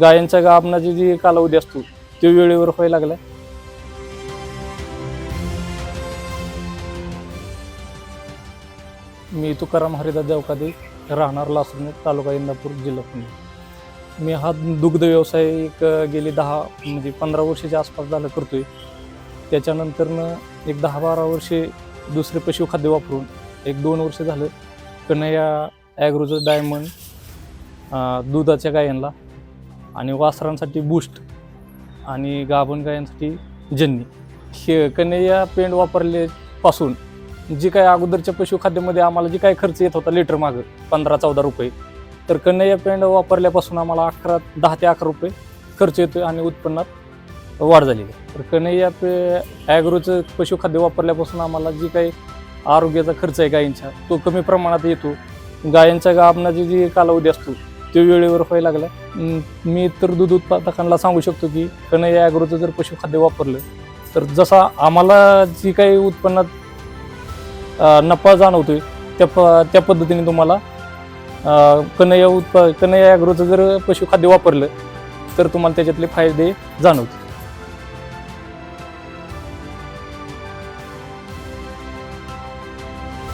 गायांच्या गाभणाची जी कालावधी असतो तो वेळेवर व्हायला लागला मी तुकाराम हरिदास देवकादे राहणार लासून तालुका इंदापूर जिल्हा पुणे. मी हा दुग्ध व्यवसाय एक गेली दहा म्हणजे पंधरा वर्षाच्या आसपास झालं करतोय. त्याच्यानंतरनं एक दहा बारा वर्षे दुसरे पशुखाद्य वापरून एक दोन वर्ष झालं. कन्हैया ॲग्रोचं डायमंड दुधाच्या गायांना आणि वासरांसाठी बूस्ट आणि गाभण गायांसाठी जन्नी. हे कन्हैया पेंड वापरलेपासून जी काय अगोदरच्या पशुखाद्यामध्ये आम्हाला जी काय खर्च येत होता लिटर मागं पंधरा चौदा रुपये. तर कन्हैया पेंड वापरल्यापासून आम्हाला अकरा दहा ते अकरा रुपये खर्च येतो आणि उत्पन्नात वाढ झालेली आहे. तर कन्हैया पे ॲग्रोचं पशुखाद्य वापरल्यापासून आम्हाला जी काही आरोग्याचा खर्च आहे गायींचा तो कमी प्रमाणात येतो. गायींचा गाभणाची जी कालावधी असतो तो वेळेवर व्हायला लागला. मी तर दूध उत्पादकांना सांगू शकतो की कन्हैया ॲग्रोचं जर पशुखाद्य वापरलं तर जसा आम्हाला जी काही उत्पन्नात नफा जाणवतोय त्या प त्या पद्धतीने तुम्हाला अं, कन्हैया उत्पा कन्हैया ॲग्रोचं जर पशुखाद्य वापरलं तर तुम्हाला त्याच्यातले फायदे जाणवतील.